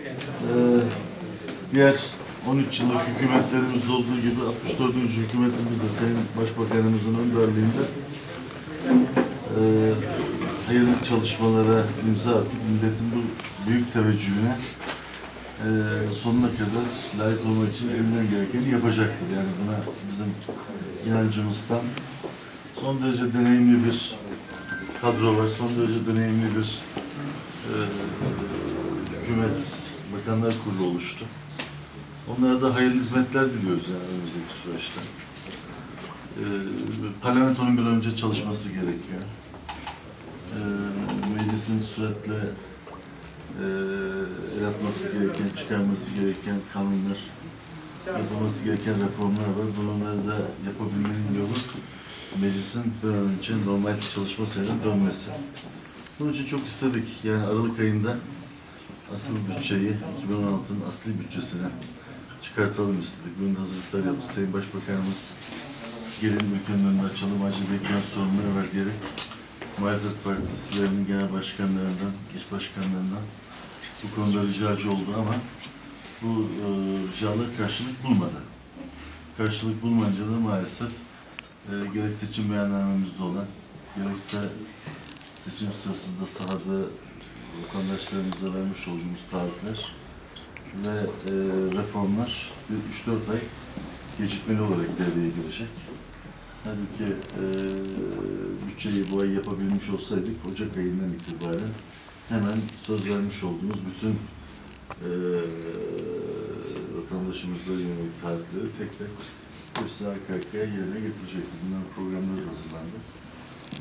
Ee, diğer 13 yıllık hükümetlerimizde olduğu gibi 64. hükümetimizde Sayın Başbakanımızın önderliğinde e, hayırlı çalışmalara imza atıp milletin bu büyük teveccühüne e, sonuna kadar layık olmak için elinden gerekeni yapacaktır. Yani buna bizim inancımızdan son derece deneyimli bir kadro var, son derece deneyimli bir e, hükümet, bakanlar kurulu oluştu. Onlara da hayırlı hizmetler diliyoruz yani önümüzdeki süreçte. E, parlamentonun bir önce çalışması gerekiyor. E, meclisin süratle e, el atması gereken, çıkarması gereken kanunlar, yapılması gereken reformlar var. Bunları da yapabilmenin yolu meclisin bir an önce normal çalışma sayının dönmesi. Bunun için çok istedik. Yani Aralık ayında asıl bütçeyi, 2016'nın asli bütçesine çıkartalım istedik. Bunun hazırlıklar yaptık. Sayın Başbakanımız gelin ülkenin önünde açalım, acil bekleyen sorunları var diyerek Muhalefet Partisi'lerinin genel başkanlarından, geç başkanlarından bu konuda ricacı oldu ama bu e, ricalar karşılık bulmadı. Karşılık bulmayınca da maalesef e, gerek seçim beyannamemizde olan, gerekse seçim sırasında sahada vatandaşlarımıza vermiş olduğumuz taahhütler ve e, reformlar bir 3-4 ay gecikmeli olarak devreye girecek. Halbuki e, bütçeyi bu ay yapabilmiş olsaydık Ocak ayından itibaren hemen söz vermiş olduğumuz bütün e, vatandaşımıza yönelik taahhütleri tek tek hepsini arka arkaya yerine getirecektik. Bunların programları da hazırlandı.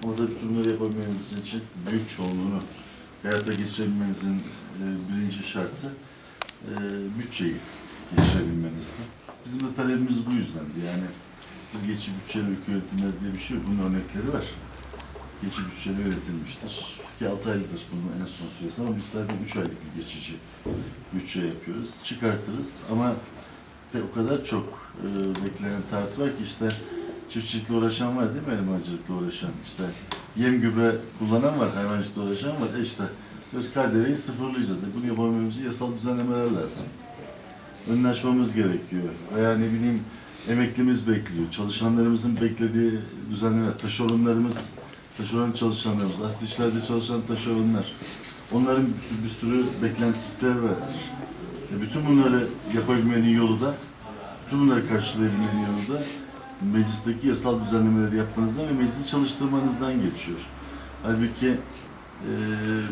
Ama da bütün bunları yapabilmeniz için büyük çoğunluğunu hayata geçirebilmenizin e, birinci şartı e, bütçeyi geçirebilmenizdi. Bizim de talebimiz bu yüzdendi. Yani biz geçici bütçeyle ülke yönetilmez diye bir şey yok. Bunun örnekleri var. Geçici bütçeyle yönetilmiştir. Ki 6 aylıdır bunun en son süresi ama biz zaten 3 aylık bir geçici bütçe yapıyoruz. Çıkartırız ama ve o kadar çok e, beklenen taahhüt var ki işte çiftçilikle uğraşan var değil mi hayvancılıkla uğraşan işte yem gübre kullanan var hayvancılıkla uğraşan var e işte biz KDV'yi sıfırlayacağız. E bunu yapabilmemiz yasal düzenlemeler lazım. Önünü gerekiyor. Veya ne bileyim emeklimiz bekliyor. Çalışanlarımızın beklediği düzenleme, taşeronlarımız, taşeron çalışanlarımız, asli işlerde çalışan taşeronlar. Onların bir, bir sürü beklentileri var. E bütün bunları yapabilmenin yolu da, bütün bunları karşılayabilmenin yolu da meclisteki yasal düzenlemeleri yapmanızdan ve meclisi çalıştırmanızdan geçiyor. Halbuki e,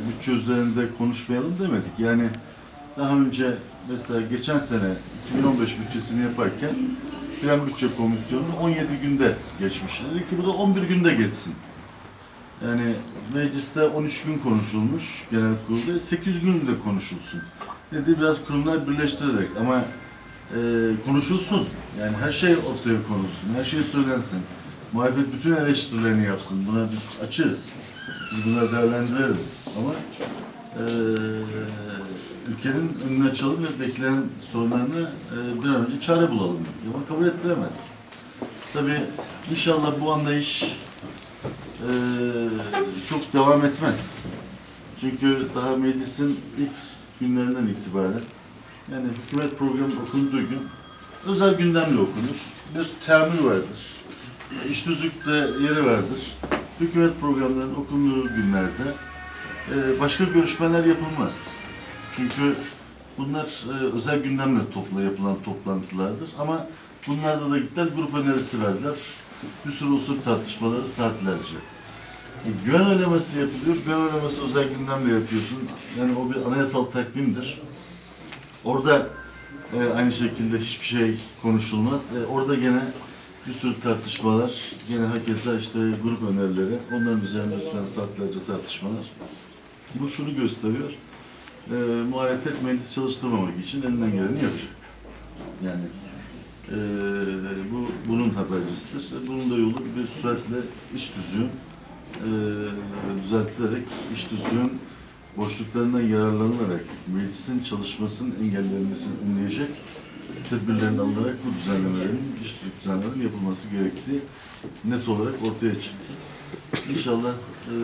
bütçe üzerinde konuşmayalım demedik. Yani daha önce mesela geçen sene 2015 bütçesini yaparken Plan Bütçe Komisyonu 17 günde geçmiş. Dedi ki bu da 11 günde geçsin. Yani mecliste 13 gün konuşulmuş genel kurulda 8 günde konuşulsun. Dedi biraz kurumlar birleştirerek ama e, konuşulsun. Yani her şey ortaya konulsun, her şey söylensin. Muhalefet bütün eleştirilerini yapsın. Buna biz açığız. Biz bunları değerlendirelim. Ama e, ülkenin önünü açalım ve beklenen sorunlarını e, bir an önce çare bulalım. Ama kabul ettiremedik. Tabii inşallah bu anlayış e, çok devam etmez. Çünkü daha meclisin ilk günlerinden itibaren yani hükümet programı okunduğu gün özel gündemle okunur. Bir termil vardır. İş tüzükte yeri vardır. Hükümet programlarının okunduğu günlerde e, başka görüşmeler yapılmaz. Çünkü bunlar e, özel gündemle topla yapılan toplantılardır. Ama bunlarda da gittiler grup önerisi verdiler. Bir sürü usul tartışmaları saatlerce. E, güven oylaması yapılıyor. Güven oylaması özel gündemle yapıyorsun. Yani o bir anayasal takvimdir. Orada e, aynı şekilde hiçbir şey konuşulmaz. E, orada gene bir sürü tartışmalar, gene herkese işte grup önerileri, onların üzerinde süren saatlerce tartışmalar. Bu şunu gösteriyor, e, muhalefet meclis çalıştırmamak için elinden geleni yapacak. Yani e, bu bunun habercisidir. E, Bunun da yolu bir süratle iş tüzüğün e, düzeltilerek iş tüzüğün boşluklarından yararlanılarak meclisin çalışmasının engellenmesini önleyecek tedbirlerin alınarak bu düzenlemelerin, iş tüzük düzenlemelerinin yapılması gerektiği net olarak ortaya çıktı. İnşallah e,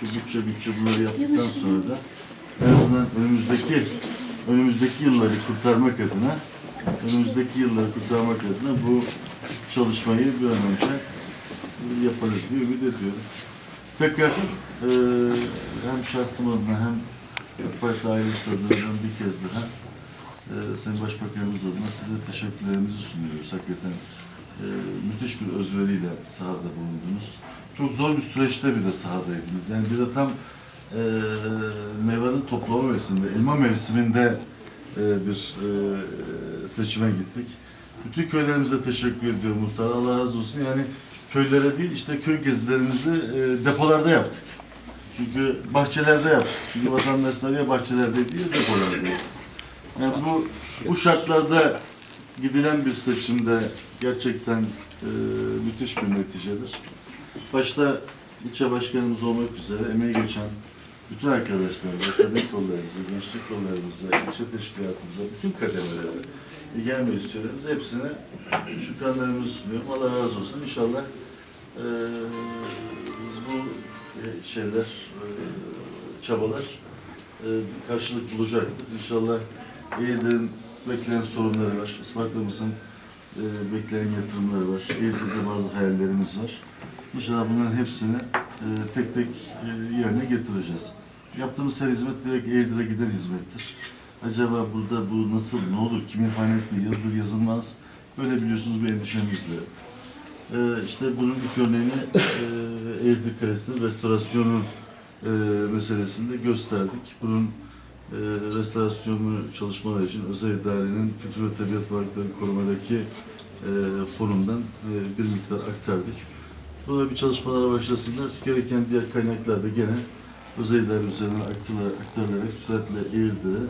şu bütçe bütçe bunları yaptıktan sonra da en azından önümüzdeki önümüzdeki yılları kurtarmak adına önümüzdeki yılları kurtarmak adına bu çalışmayı bir an önce yaparız diye ümit ediyorum. Tekrar e, hem şahsım adına hem AK Parti ailesi adına bir kez daha e, Sayın Başbakanımız adına size teşekkürlerimizi sunuyoruz. Hakikaten e, müthiş bir özveriyle sahada bulundunuz. Çok zor bir süreçte bir de sahadaydınız. Yani bir de tam e, meyvenin toplama mevsiminde, elma mevsiminde e, bir e, seçime gittik. Bütün köylerimize teşekkür ediyorum muhtar. Allah razı olsun. Yani köylere değil işte köy gezilerimizi e, depolarda yaptık. Çünkü bahçelerde yaptık. Çünkü vatandaşlar ya bahçelerdeydi ya depolardaydı. Yani bu, bu şartlarda gidilen bir seçimde gerçekten e, müthiş bir neticedir. Başta ilçe başkanımız olmak üzere emeği geçen bütün arkadaşlarımıza, kadın kollarımıza, gençlik kollarımıza, ilçe teşkilatımıza, bütün kademelere, ilgilen meclislerimize hepsine şükranlarımızı sunuyorum. Allah razı olsun. İnşallah e, bu e, şeyler, e, çabalar e, karşılık bulacaktır. İnşallah Eğirdir'in beklenen sorunları var. Isparta'mızın e, beklenen yatırımları var. Eğirdir'de bazı hayallerimiz var. İnşallah bunların hepsini e, tek tek e, yerine getireceğiz. Yaptığımız her hizmet direkt Eğirdir'e giden hizmettir. Acaba burada bu nasıl, ne olur, kimin hanesinde yazılır, yazılmaz? Böyle biliyorsunuz bir endişemizle. Ee, işte bunun ilk örneğini e, Eğirdir Kalesi'nin restorasyonu e, meselesinde gösterdik. Bunun e, restorasyonu çalışmalar için özel idarenin kültür ve tabiat varlıkları korumadaki e, fonundan e, bir miktar aktardık. Buna bir çalışmalara başlasınlar. Gereken diğer kaynaklar da gene özel idare üzerinden aktarılarak, aktarılarak süratle Eğirdir'e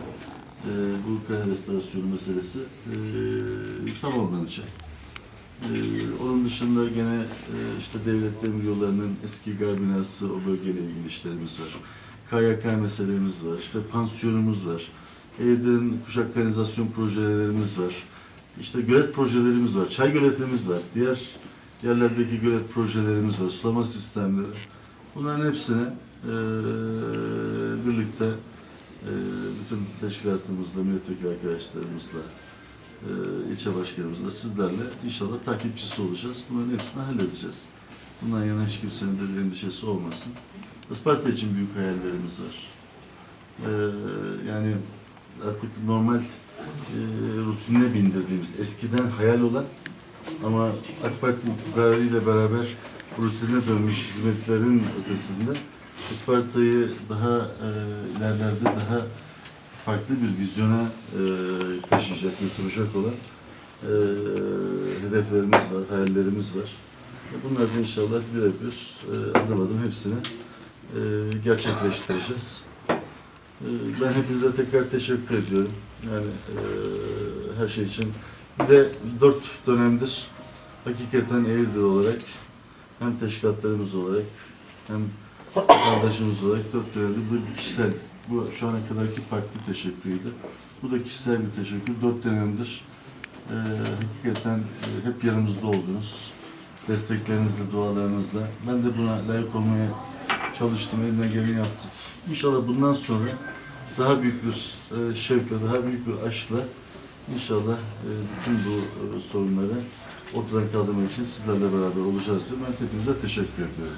e, bu kale restorasyonu meselesi e, tamamlanacak. Ee, onun dışında gene e, işte devlet demir yollarının eski gar binası o bölgeyle ilgili işlerimiz var. KYK meselemiz var. İşte pansiyonumuz var. Eğirdir'in kuşak kanalizasyon projelerimiz var. İşte gölet projelerimiz var. Çay göletimiz var. Diğer yerlerdeki gölet projelerimiz var. Sulama sistemleri. Bunların hepsini e, birlikte e, bütün teşkilatımızla, milletvekili arkadaşlarımızla, e, ilçe başkanımızla sizlerle inşallah takipçisi olacağız. Bunların hepsini halledeceğiz. Bundan yana hiç kimsenin de endişesi olmasın. Isparta için büyük hayallerimiz var. E, yani artık normal e, rutinine bindirdiğimiz, eskiden hayal olan ama AK Parti iktidarıyla beraber rutine dönmüş hizmetlerin ötesinde Isparta'yı daha e, ilerlerde daha farklı bir vizyona e, taşıyacak, götürecek olan e, hedeflerimiz var, hayallerimiz var. E, Bunları da inşallah birebir e, adım adım hepsini e, gerçekleştireceğiz. E, ben hepinize tekrar teşekkür ediyorum. Yani e, her şey için. Bir de dört dönemdir hakikaten Eğirdir olarak hem teşkilatlarımız olarak hem vatandaşımız olarak dört dönemdir bu kişisel bu şu ana kadarki parti teşekkürüydü. Bu da kişisel bir teşekkür. Dört dönemdir e, hakikaten e, hep yanımızda oldunuz. Desteklerinizle, dualarınızla. Ben de buna layık olmaya çalıştım, elimden geleni yaptım. İnşallah bundan sonra daha büyük bir e, şevkle, daha büyük bir aşkla inşallah e, bütün bu e, sorunları ortadan kaldırmak için sizlerle beraber olacağız diyorum. Ben hepinize teşekkür ediyorum.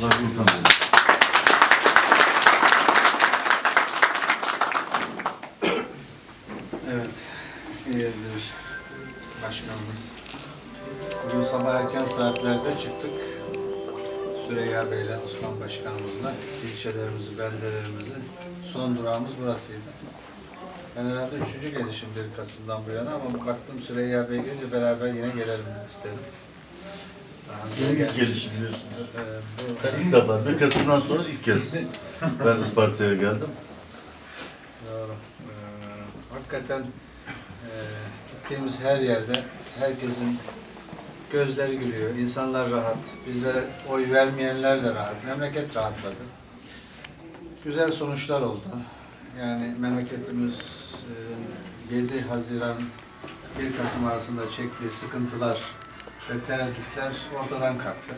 Allah utanmayın. Evet, iyidir başkanımız. Bugün sabah erken saatlerde çıktık. Süreyya Bey'le, Osman Başkanımızla ilçelerimizi, beldelerimizi son durağımız burasıydı. Ben herhalde üçüncü gelişim 1 Kasım'dan bu yana ama baktım Süreyya Bey gelince beraber yine gelelim istedim. Daha önce ilk gelişim biliyorsunuz. Ee, bu- Ben ilk defa, bir Kasım'dan sonra ilk kez ben Isparta'ya geldim. Doğru. Ee, hakikaten e, gittiğimiz her yerde herkesin gözleri gülüyor, insanlar rahat, bizlere oy vermeyenler de rahat, memleket rahatladı. Güzel sonuçlar oldu. Yani memleketimiz e, 7 Haziran 1 Kasım arasında çektiği sıkıntılar ve tereddütler ortadan kalktı.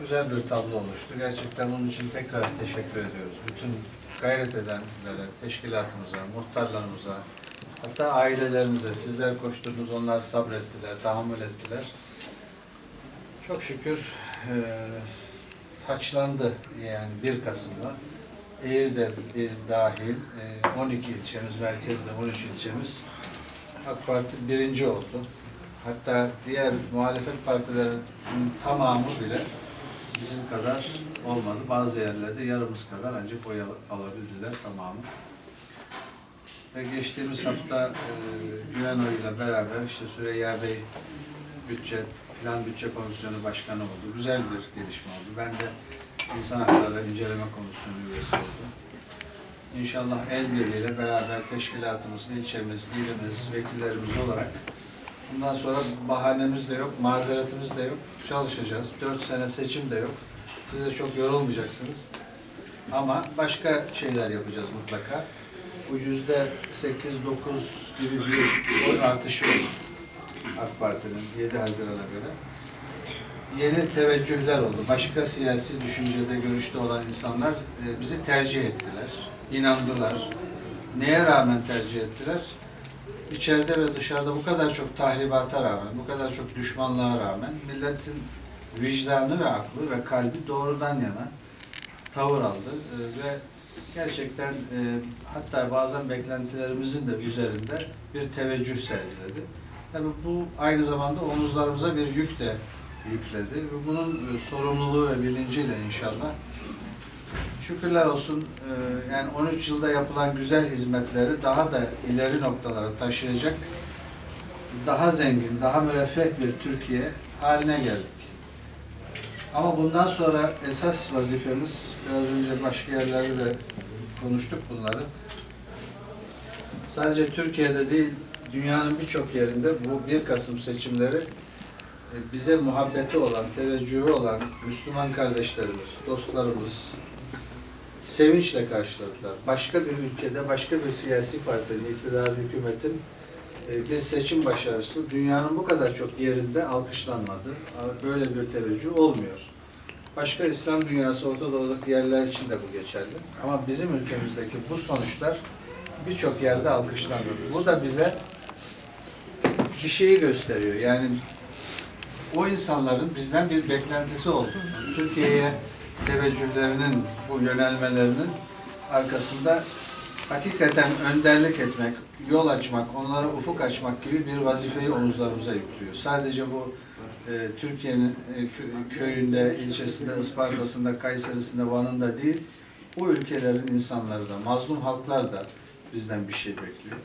güzel bir tablo oluştu. Gerçekten bunun için tekrar teşekkür ediyoruz. Bütün gayret edenlere, teşkilatımıza, muhtarlarımıza, hatta ailelerinize, sizler koşturdunuz, onlar sabrettiler, tahammül ettiler. Çok şükür e, taçlandı yani 1 Kasım'da. Eğirde e, dahil e, 12 ilçemiz, merkezde 13 ilçemiz AK Parti birinci oldu. Hatta diğer muhalefet partilerin tamamı bile bizim kadar olmadı. Bazı yerlerde yarımız kadar ancak oy al- alabildiler tamamı. Ve geçtiğimiz hafta e, güven oyuyla beraber işte Süreyya Bey bütçe, plan bütçe komisyonu başkanı oldu. Güzel bir gelişme oldu. Ben de İnsan Hakları İnceleme Komisyonu üyesi oldum. İnşallah el birliğiyle beraber teşkilatımız, ilçemiz, ilimiz, vekillerimiz olarak bundan sonra bahanemiz de yok, mazeretimiz de yok. Çalışacağız. Dört sene seçim de yok. Siz de çok yorulmayacaksınız. Ama başka şeyler yapacağız mutlaka. Bu yüzde sekiz, dokuz gibi bir oy artışı oldu. AK Parti'nin 7 Haziran'a göre. Yeni teveccühler oldu. Başka siyasi düşüncede, görüşte olan insanlar e, bizi tercih ettiler. inandılar. Neye rağmen tercih ettiler? İçeride ve dışarıda bu kadar çok tahribata rağmen, bu kadar çok düşmanlığa rağmen milletin vicdanı ve aklı ve kalbi doğrudan yana tavır aldı E, ve gerçekten e, hatta bazen beklentilerimizin de üzerinde bir teveccüh sergiledi. Tabii bu aynı zamanda omuzlarımıza bir yük de yükledi ve bunun e, sorumluluğu ve bilinciyle inşallah şükürler olsun e, yani 13 yılda yapılan güzel hizmetleri daha da ileri noktalara taşıyacak daha zengin, daha müreffeh bir Türkiye haline geldik. Ama bundan sonra esas vazifemiz, biraz önce başka yerlerde de konuştuk bunları. Sadece Türkiye'de değil, dünyanın birçok yerinde bu 1 Kasım seçimleri bize muhabbeti olan, teveccühü olan Müslüman kardeşlerimiz, dostlarımız sevinçle karşıladılar. Başka bir ülkede, başka bir siyasi partinin, iktidar hükümetin e, bir seçim başarısı dünyanın bu kadar çok yerinde alkışlanmadı. Böyle bir teveccüh olmuyor. Başka İslam dünyası, Orta Doğu'daki yerler için de bu geçerli. Ama bizim ülkemizdeki bu sonuçlar birçok yerde alkışlandı. Bu da bize bir şeyi gösteriyor. Yani o insanların bizden bir beklentisi oldu. Türkiye'ye teveccühlerinin, bu yönelmelerinin arkasında hakikaten önderlik etmek, yol açmak, onlara ufuk açmak gibi bir vazifeyi omuzlarımıza yüklüyor. Sadece bu e, Türkiye'nin e, kö- köyünde, ilçesinde, Isparta'sında, Kayseri'sinde, Van'ında değil, bu ülkelerin insanları da, mazlum halklar da bizden bir şey bekliyor.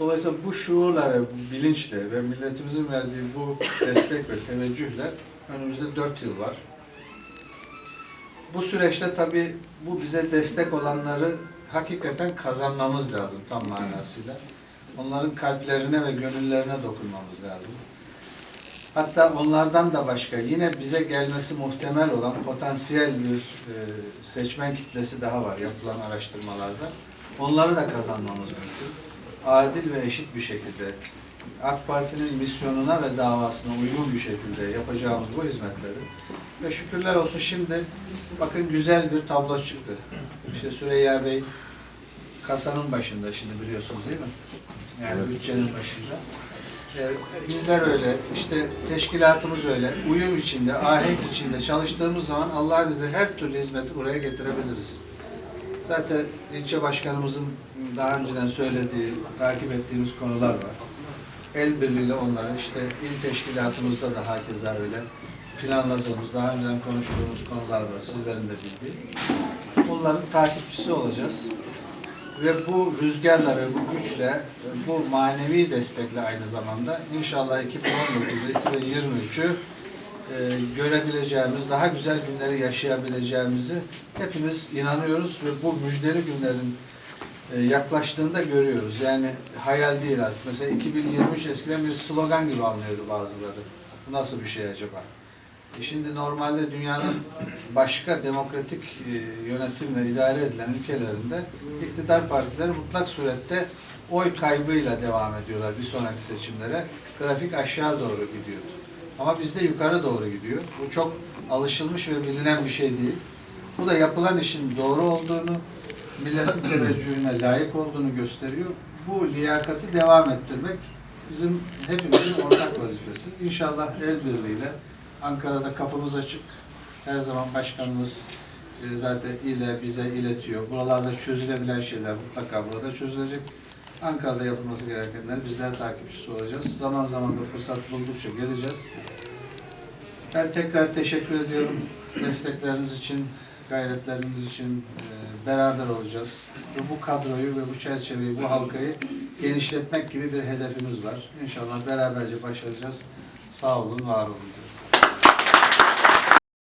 Dolayısıyla bu şuurla ve bu bilinçle ve milletimizin verdiği bu destek ve teveccühle önümüzde dört yıl var. Bu süreçte tabii bu bize destek olanları hakikaten kazanmamız lazım tam manasıyla. Onların kalplerine ve gönüllerine dokunmamız lazım. Hatta onlardan da başka yine bize gelmesi muhtemel olan potansiyel bir e, seçmen kitlesi daha var yapılan araştırmalarda. Onları da kazanmamız mümkün. Adil ve eşit bir şekilde AK Parti'nin misyonuna ve davasına uygun bir şekilde yapacağımız bu hizmetleri ve şükürler olsun şimdi bakın güzel bir tablo çıktı. İşte Süreyya Bey kasanın başında şimdi biliyorsunuz değil mi? Yani bütçenin başında. Ee, bizler öyle, işte teşkilatımız öyle, uyum içinde, ahenk içinde çalıştığımız zaman Allah'ın izniyle her türlü hizmeti buraya getirebiliriz. Zaten ilçe başkanımızın daha önceden söylediği, takip ettiğimiz konular var. El birliğiyle onları işte il teşkilatımızda da hakeza öyle planladığımız, daha önceden konuştuğumuz konular var, sizlerin de bildiği. Bunların takipçisi olacağız. Ve bu rüzgarla ve bu güçle, bu manevi destekle aynı zamanda inşallah 2019'u, 2023'ü e, görebileceğimiz, daha güzel günleri yaşayabileceğimizi hepimiz inanıyoruz ve bu müjdeli günlerin e, yaklaştığında görüyoruz. Yani hayal değil artık. Mesela 2023 eskiden bir slogan gibi anlıyordu bazıları. Bu nasıl bir şey acaba? E şimdi normalde dünyanın başka demokratik e, yönetimle idare edilen ülkelerinde iktidar partileri mutlak surette oy kaybıyla devam ediyorlar bir sonraki seçimlere. Grafik aşağı doğru gidiyordu. Ama bizde yukarı doğru gidiyor. Bu çok alışılmış ve bilinen bir şey değil. Bu da yapılan işin doğru olduğunu, milletin teveccühüne layık olduğunu gösteriyor. Bu liyakati devam ettirmek bizim hepimizin ortak vazifesi. İnşallah el birliğiyle Ankara'da kapımız açık. Her zaman başkanımız e, zaten ile bize iletiyor. Buralarda çözülebilen şeyler mutlaka burada çözülecek. Ankara'da yapılması gerekenler bizler takipçisi olacağız. Zaman zaman da fırsat buldukça geleceğiz. Ben tekrar teşekkür ediyorum. Destekleriniz için, gayretleriniz için e, beraber olacağız. Ve bu kadroyu ve bu çerçeveyi, bu halkayı genişletmek gibi bir hedefimiz var. İnşallah beraberce başaracağız. Sağ olun, var olun.